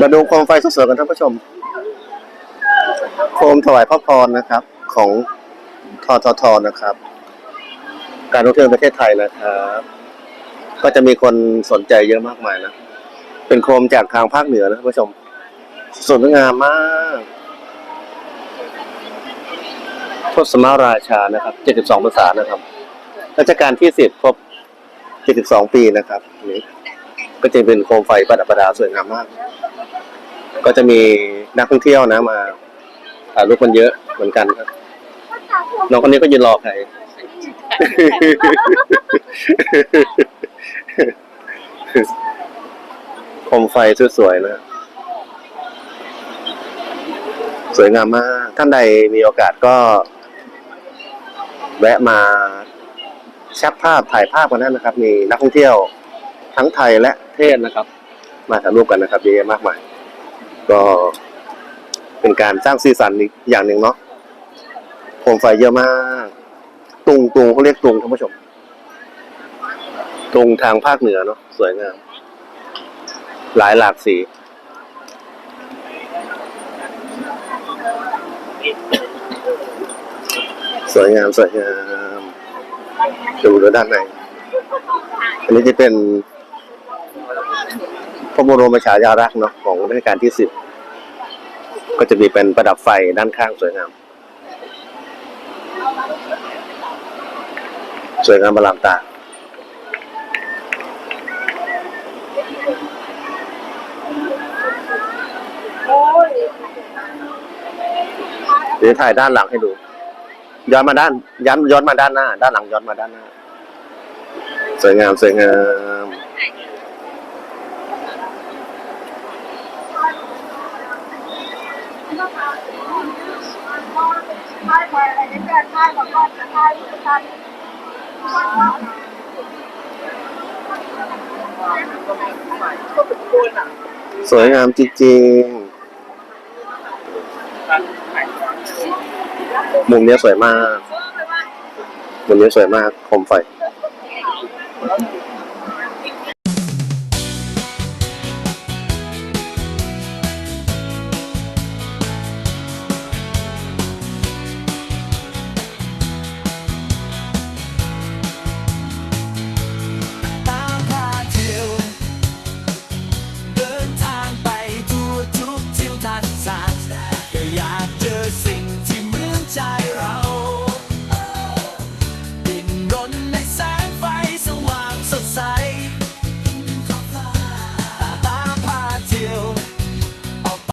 มาดูโคมไฟสดๆกันท่านผู้ชม โคมถวายพระพรนะครับ ของทททนะครับ การท่องเที่ยวแห่งประเทศไทยนะครับ ก็จะมีคนสนใจเยอะมากมายนะ เป็นโคมจากทางภาคเหนือนะท่านผู้ชมสวยงามมากทศมาราชานะครับ 72ภาษานะครับรัชกาลที่10ครบ 72 ปีนะครับนี่ก็จะเป็นโคมไฟประดับประดาสวยงามมาก ก็จะมีนักท่องเที่ยวนะมาถ่ายรูปกันเยอะเหมือนกันครับน้องคนนี้ก็ยืนรอใคร โคมไฟสวยๆนะ สวยงามมาก ท่านใดมีโอกาสก็ แวะมาชักภาพถ่ายภาพกันได้นะครับ มีนักท่องเที่ยวทั้งไทยและเทศนะครับ มาถ่ายรูปกันนะครับเยอะแยะมากมาย ก็เป็นการสร้างสีสันอีกอย่างหนึ่งเนาะโคมไฟเยอะมาก ตุงตุงเขาเรียกตุงท่านผู้ชม ตุงทางภาคเหนือเนาะสวยงามหลายหลากสีสวยงามสวยงามดูด้านใน อันนี้จะเป็น ระบรมฉายาลักษณ์เนาะของรัชกาลที่สิบก็จะมีเป็นประดับไฟด้านข้างสวยงาม สวยงามบลามตาเดี๋ยวถ่ายด้านหลังให้ดู ย้อนมาด้านย้อนย้อนมาด้านหน้า ด้านหลังย้อนมาด้านหน้า สวยงามสวยงาม สวยงามจริงๆมุมนี้สวยมาก มุมนี้สวยมากโคมไฟ